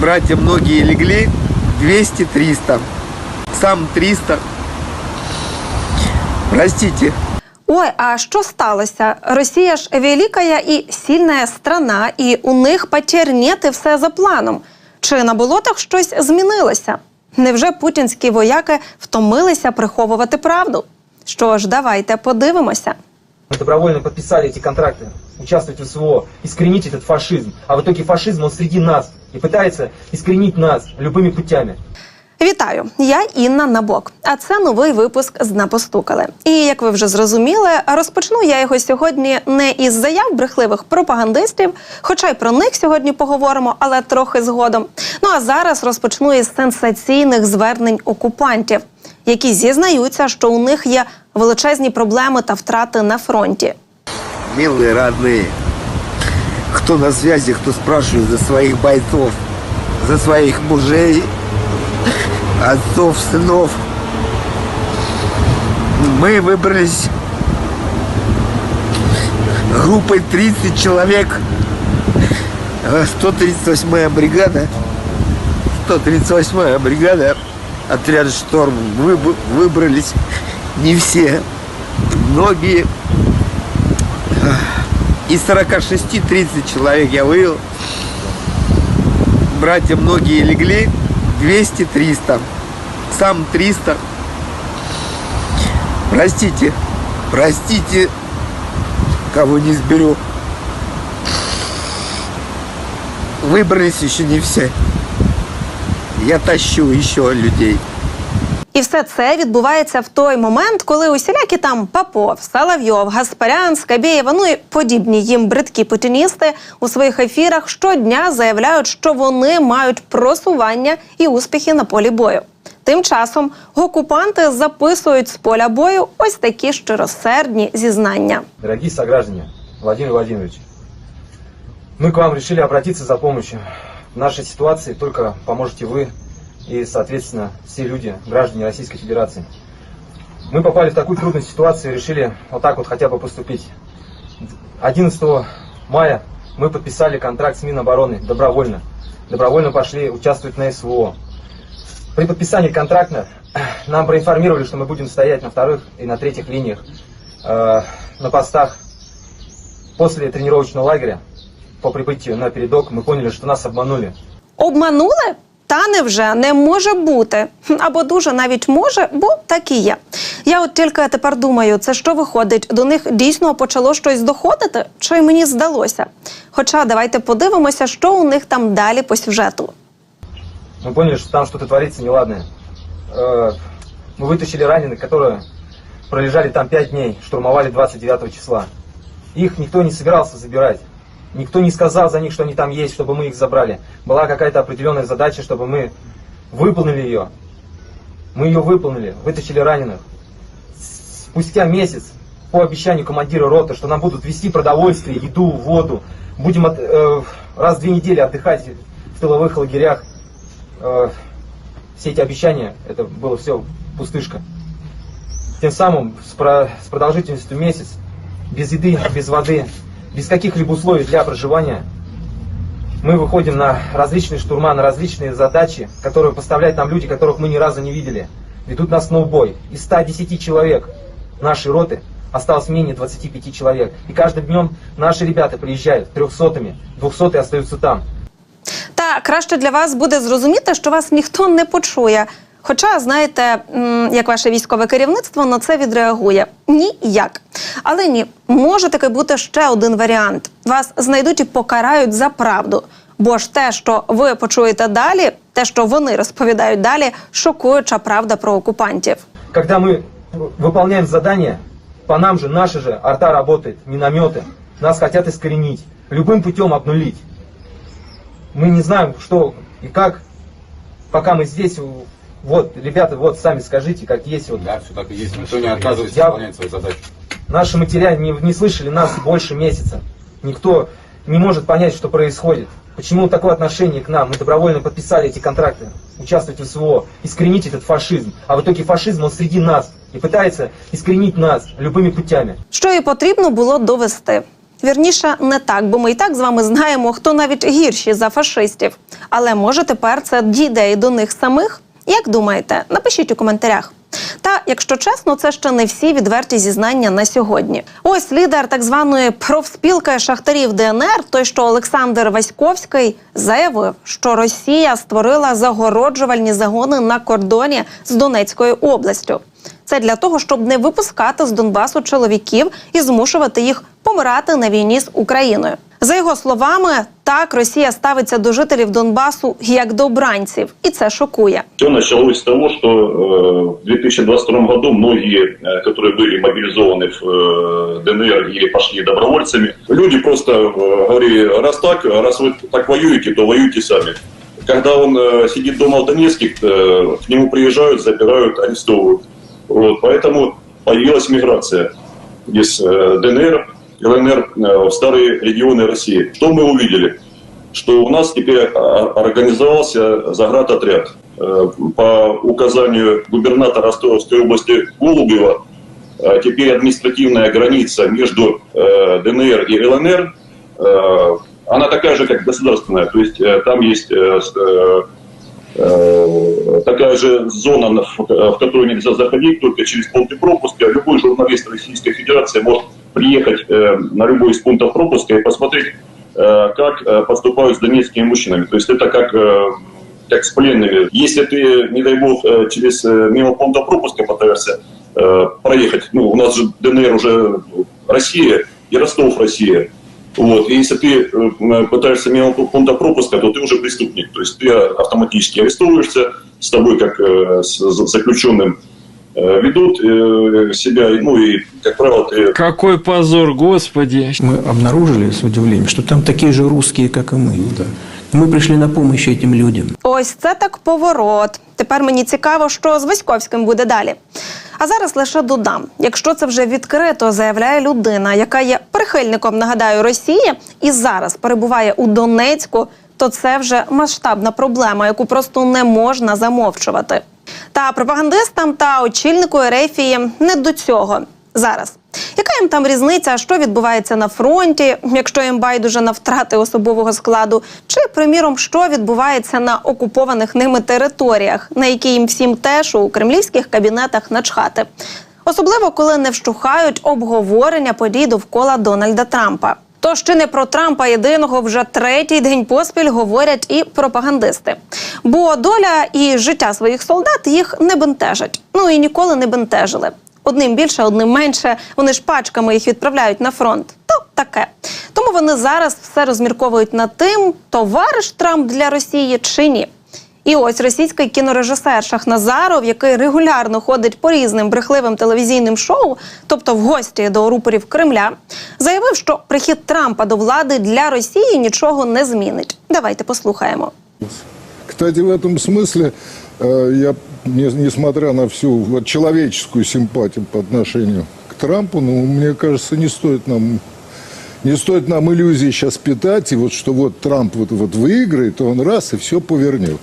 братья многие легли, 200-300. Сам 300. Простите. Ой, а що сталося? Росія ж великая і сильна страна, і у них потерь все за планом. Чи на болотах щось змінилося? Невже путінські вояки втомилися приховувати правду? Що ж, давайте подивимося. Мы добровольно подписали эти контракты, участвовать в СВО, искоренить этот фашизм. А в итоге фашизм, он среди нас и пытается искоренить нас любыми путями. Вітаю, я Інна Набок. А це новий випуск з «Дна постукали. І як ви вже зрозуміли, розпочну я його сьогодні не із заяв брехливих пропагандистів, хоча й про них сьогодні поговоримо, але трохи згодом. Ну а зараз розпочну із сенсаційних звернень окупантів, які зізнаються, що у них є величезні проблеми та втрати на фронті. Милые родные, кто на связи, кто спрашивает за своих бойцов, за своих мужей, отцов, сынов. Мы выбрались группой 30 человек. Э, 138-я бригада. 138-я бригада. Отряд «Шторм». Выб- выбрались не все. Многие из 46 30 человек я вывел. Братья многие легли, 200-300. Сам 300. Простите, простите, кого не сберу. Выбрались еще не все. Я тащу еще людей. І все це відбувається в той момент, коли усілякі там Попов, Соловйов, Гаспарян, Скабєєва, ну і подібні їм бридкі путіністи у своїх ефірах щодня заявляють, що вони мають просування і успіхи на полі бою. Тим часом окупанти записують з поля бою ось такі щиросердні зізнання. Дорогие сограждане, Владимир Владимирович, мы к вам решили обратиться за помощью. В нашей ситуации только поможете вы и, соответственно, все люди, граждане Российской Федерации. Мы попали в такую трудную ситуацию и решили вот так вот хотя бы поступить. 11 мая мы подписали контракт с Минобороны добровольно. Добровольно пошли участвовать на СВО. При подписании контракта нам проинформировали, что мы будем стоять на вторых и на третьих линиях э, на постах. После тренировочного лагеря, по прибытию на передок, мы поняли, что нас обманули. Обманули? Та невже не може бути. Хм, Або дуже навіть може, бо так і є. Я от тільки тепер думаю, це що виходить? До них дійсно почало щось доходити? Чи мені здалося? Хоча давайте подивимося, що у них там далі по сюжету. Мы поняли, что там что-то творится неладное. Э, Мы вытащили раненых, которые пролежали там 5 дней, штурмовали 29 числа. Их никто не собирался забирать. Никто не сказал за них, что они там есть, чтобы мы их забрали. Была какая-то определенная задача, чтобы мы выполнили ее. Мы ее выполнили, вытащили раненых. Спустя месяц, по обещанию командира роты, что нам будут вести продовольствие, еду, воду, будем от- э, раз в две недели отдыхать в тыловых лагерях, э, все эти обещания, это было все пустышка. Тем самым с, про- с продолжительностью месяц, без еды, без воды, без каких-либо условий для проживания, мы выходим на различные штурма, на различные задачи, которые поставляют нам люди, которых мы ни разу не видели. Ведут нас на убой. Из 110 человек нашей роты осталось менее 25 человек. И каждым днем наши ребята приезжают трехсотыми, двухсотые остаются там. Та краще для вас буде зрозуміти, що вас ніхто не почує. Хоча, знаєте, м, як ваше військове керівництво на це відреагує? Ніяк. Але ні, може таки бути ще один варіант: вас знайдуть і покарають за правду. Бо ж те, що ви почуєте далі, те, що вони розповідають далі, шокуюча правда про окупантів. Когда мы выполняем задание, по нам же, наши же, арта работает, минометы, нас хотят искоренить, любым путем обнулить. Мы не знаем, что и как, пока мы здесь, вот, ребята, вот, сами скажите, как есть, вот, Да, все так и есть. Никто не отказывается Я- выполнять свои задачи. Наши матеря не, не слышали нас больше месяца. Никто не может понять, что происходит. Почему такое отношение к нам? Мы добровольно подписали эти контракты, участвовать в СВО, искоренить этот фашизм. А в итоге фашизм, он среди нас и пытается искоренить нас любыми путями. Що і потрібно було довести. Вірніше, не так, бо ми і так з вами знаємо, хто навіть гірші за фашистів. Але може тепер це дійде і до них самих? Як думаєте? Напишіть у коментарях. Та, якщо чесно, це ще не всі відверті зізнання на сьогодні. Ось лідер так званої профспілки шахтарів ДНР, той що Олександр Васьковський, заявив, що Росія створила загороджувальні загони на кордоні з Донецькою областю. Це для того, щоб не випускати з Донбасу чоловіків і змушувати їх помирати на війні з Україною. За його словами, так Росія ставиться до жителів Донбасу як до бранців, і це шокує. Все началось с того, что э, в 2022 году многие, э, которые были мобилизованы в э, ДНР и пошли добровольцами, люди просто э, говорили, раз так, раз вы так воюете, то воюйте сами. Когда он э, сидит дома в Донецке, э, к нему приезжают, забирают, арестовывают. Вот, поэтому появилась миграция из э, ДНР, ЛНР э, в старые регионы России. Что мы увидели? что у нас теперь а, организовался заградотряд. Э, По указанию губернатора Ростовской области Голубева, э, теперь административная граница между э, ДНР и ЛНР, э, она такая же, как государственная. То есть э, там есть э, э, э, такая же зона, в которую нельзя заходить только через пункты пропуска. Любой журналист Российской Федерации может приехать э, на любой из пунктов пропуска и посмотреть, э, как э, поступают с донецкими мужчинами. То есть это как, э, как с пленными. Если ты, не дай бог, э, через э, мимо пункта пропуска пытаешься э, проехать, ну, у нас же ДНР уже Россия и Ростов Россия. Вот. И если ты э, пытаешься мимо пункта пропуска, то ты уже преступник. То есть ты автоматически арестовываешься, с тобой как э, с с заключенным э, ведут э, себя, ну и, как правило, ты Какой позор, господи. Мы обнаружили с удивлением, что там такие же русские, как и мы. Мы пришли на помощь этим людям. Ось це так поворот. Тепер мені цікаво, що з Васьковським буде далі. А зараз лише додам: якщо це вже відкрито заявляє людина, яка є прихильником, нагадаю, Росії, і зараз перебуває у Донецьку, то це вже масштабна проблема, яку просто не можна замовчувати. Та пропагандистам та очільнику Ерефії не до цього зараз. Їм там різниця, що відбувається на фронті, якщо їм байдуже на втрати особового складу, чи, приміром, що відбувається на окупованих ними територіях, на які їм всім теж у кремлівських кабінетах начхати? Особливо коли не вщухають обговорення подій довкола Дональда Трампа. Тож чи не про Трампа єдиного вже третій день поспіль говорять і пропагандисти. Бо доля і життя своїх солдат їх не бентежать. Ну і ніколи не бентежили. Одним більше, одним менше. Вони ж пачками їх відправляють на фронт. То таке. Тому вони зараз все розмірковують над тим, товариш Трамп для Росії чи ні. І ось російський кінорежисер Шахназаров, який регулярно ходить по різним брехливим телевізійним шоу, тобто в гості до рупорів Кремля, заявив, що прихід Трампа до влади для Росії нічого не змінить. Давайте послухаємо. Кстати, в этом смысле э, я, не- несмотря на всю человеческую симпатию по отношению к Трампу, ну, мне кажется, не стоит нам не стоит нам иллюзий сейчас питать, и вот что вот Трамп вот, вот выиграет, то он раз и все повернет.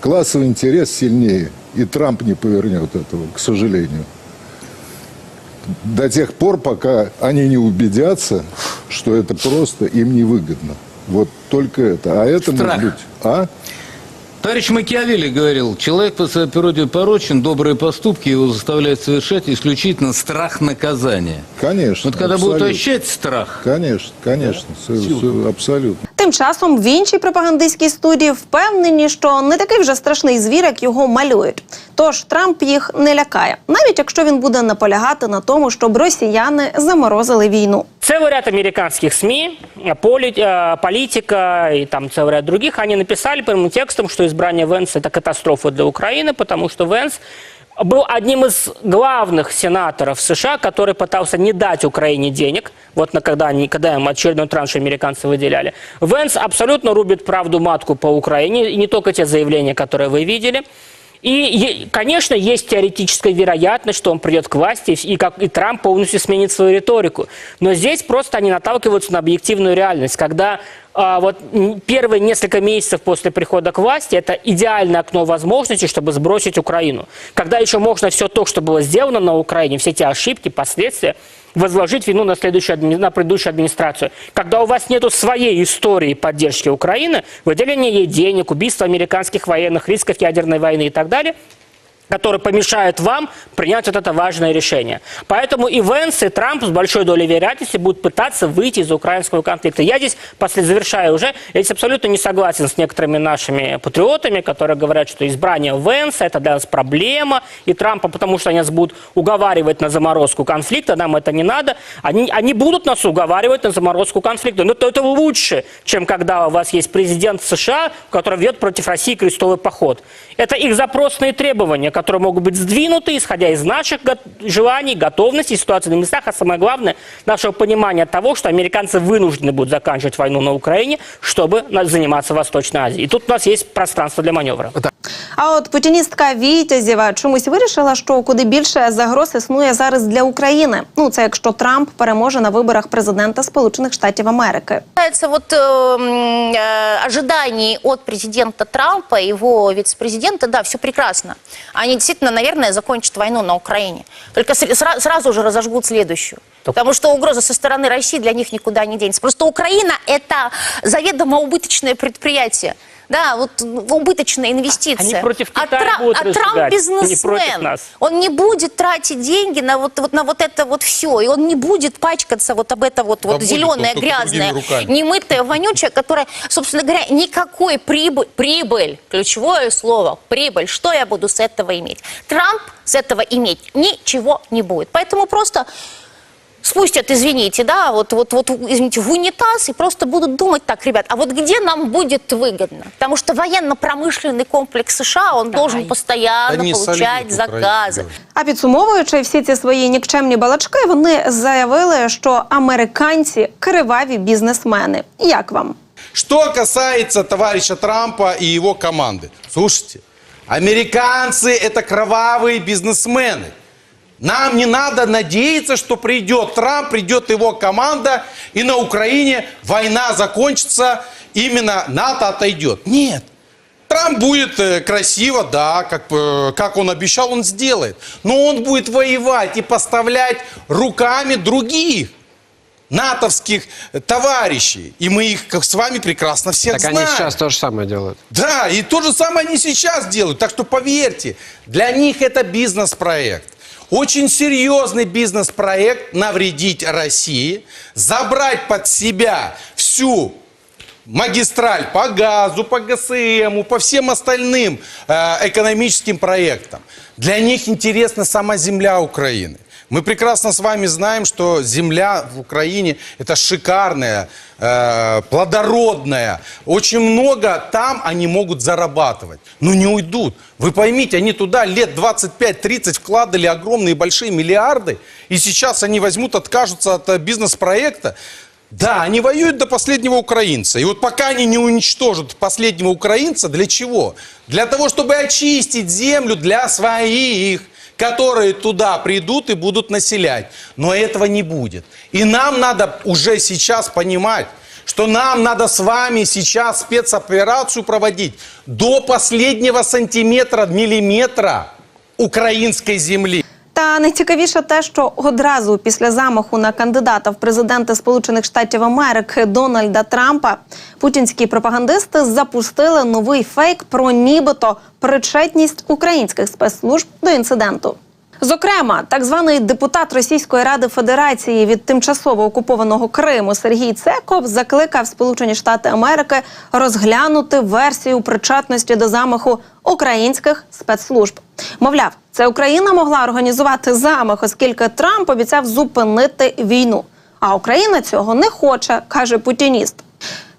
Классовый интерес сильнее, и Трамп не повернет этого, к сожалению. До тех пор, пока они не убедятся, что это просто им невыгодно. Вот только это. А это Страх. может быть... А? Товарищ Макиавелли говорил, человек по своей природе порочен, добрые поступки его заставляют совершать исключительно страх наказания. Конечно. Вот когда будут абсолютно. ощущать страх, Конечно, конечно, с- абсолютно. Тим часом в іншій пропагандистській студії впевнені, що не такий вже страшний звір, як його малюють. Тож Трамп їх не лякає, навіть якщо він буде наполягати на тому, щоб росіяни заморозили війну. Целый ряд американских СМИ, э, поли- э, политика и там целый ряд других, они написали прямым текстом, что избрание Венса – это катастрофа для Украины, потому что Венс был одним из главных сенаторов США, который пытался не дать Украине денег, вот на когда, они, когда им очередной транш американцы выделяли. Венс абсолютно рубит правду матку по Украине, и не только те заявления, которые вы видели. И, конечно, есть теоретическая вероятность, что он придет к власти, и, как, и Трамп полностью сменит свою риторику. Но здесь просто они наталкиваются на объективную реальность, когда а, вот первые несколько месяцев после прихода к власти это идеальное окно возможностей, чтобы сбросить Украину. Когда еще можно все то, что было сделано на Украине, все те ошибки, последствия, возложить вину на, следующую, на предыдущую администрацию. Когда у вас нет своей истории поддержки Украины, выделения ей денег, убийства американских военных, рисков ядерной войны и так далее, который помешает вам принять вот это важное решение. Поэтому и Венс, и Трамп с большой долей вероятности будут пытаться выйти из украинского конфликта. Я здесь, после завершая уже, я здесь абсолютно не согласен с некоторыми нашими патриотами, которые говорят, что избрание Венса это для нас проблема, и Трампа, потому что они нас будут уговаривать на заморозку конфликта, нам это не надо. Они, они будут нас уговаривать на заморозку конфликта. Но это, это лучше, чем когда у вас есть президент США, который ведет против России крестовый поход. Это их запросные требования, которые могут быть сдвинуты, исходя из наших желаний, готовности, ситуации на местах, а самое главное, нашего понимания того, что американцы вынуждены будут заканчивать войну на Украине, чтобы заниматься Восточной Азией. И тут у нас есть пространство для маневра. А от путіністка Вітязєва чомусь вирішила, що куди більше загроз існує зараз для України. Ну це якщо Трамп переможе на виборах президента Сполучених Штатів Америки. касается вот э, м, э, ожиданий от президента Трампа, его вице-президента, да, все прекрасно. Они действительно, наверное, закончат войну на Украине. Только ср- сра- сразу же разожгут следующую. Потому что угроза со стороны России для них никуда не денется. Просто Украина – это заведомо убыточное предприятие. Да, вот убыточная инвестиция. Они против а, Китая Тра- будут а Трамп не бизнесмен. Он не будет тратить деньги на вот, вот, на вот это вот все. И он не будет пачкаться вот об это вот, вот будет, зеленое, грязное, немытое, вонючее, которое, собственно говоря, никакой прибыль, прибыль, ключевое слово, прибыль, что я буду с этого иметь? Трамп с этого иметь ничего не будет. Поэтому просто спустят, извините, да, вот, вот, вот, извините, в унитаз и просто будут думать так, ребят, а вот где нам будет выгодно? Потому что военно-промышленный комплекс США, он должен постоянно Они получать солидно про Украину заказы. говорят. А підсумовуючи всі ці свої нікчемні балачки, вони заявили, що американці криваві бізнесмени. Як вам? Что касается товарища Трампа и его команды. Слушайте, американцы это кровавые бизнесмены. нам не надо надеяться, что придет Трамп, придет его команда, и на Украине война закончится, именно НАТО отойдет. Нет. Трамп будет э, красиво, да, как, э, как он обещал, он сделает. Но он будет воевать и поставлять руками других натовских э, товарищей. И мы их как с вами прекрасно Так знаем. они сейчас то же самое делают. Да, и то же самое они сейчас делают. Так что поверьте, для них это бизнес-проект. Очень серьезный бизнес-проект навредить России, забрать под себя всю магистраль по газу, по ГСМу, по всем остальным э, экономическим проектам. Для них интересна сама земля Украины. Мы прекрасно с вами знаем, что земля в Украине это шикарная, э, плодородная. Очень много там они могут зарабатывать. Но не уйдут. Вы поймите, они туда лет 25-30 вкладывали огромные большие миллиарды. И сейчас они возьмут, откажутся от э, бизнес-проекта. Да, они воюют до последнего украинца. И вот пока они не уничтожат последнего украинца, для чего? Для того, чтобы очистить землю для своих, которые туда придут и будут населять. Но этого не будет. И нам надо уже сейчас понимать, что нам надо с вами сейчас спецоперацию проводить до последнего сантиметра, миллиметра украинской земли. Та найцікавіше те, що одразу після замаху на кандидата в президенти Сполучених Штатів Америки Дональда Трампа путінські пропагандисти запустили новий фейк про нібито причетність українських спецслужб до інциденту. Зокрема, так званий депутат Російської ради Федерації від тимчасово окупованого Криму Сергій Цеков закликав Сполучені Штати Америки розглянути версію причетності до замаху українських спецслужб. Мовляв, це Україна могла організувати замах, оскільки Трамп обіцяв зупинити війну. А Україна цього не хоче, каже путініст.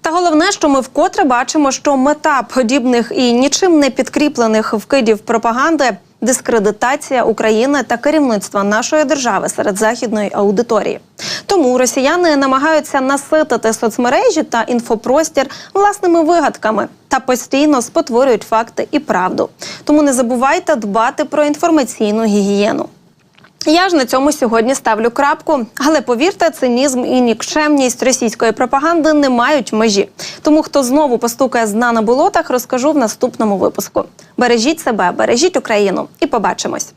Та головне, що ми вкотре бачимо, що мета подібних і нічим не підкріплених вкидів пропаганди дискредитація України та керівництва нашої держави серед західної аудиторії. Тому росіяни намагаються наситити соцмережі та інфопростір власними вигадками та постійно спотворюють факти і правду. Тому не забувайте дбати про інформаційну гігієну. Я ж на цьому сьогодні ставлю крапку. Але повірте, цинізм і нікчемність російської пропаганди не мають межі. Тому хто знову постукає з дна на болотах, розкажу в наступному випуску. Бережіть себе, бережіть Україну і побачимось.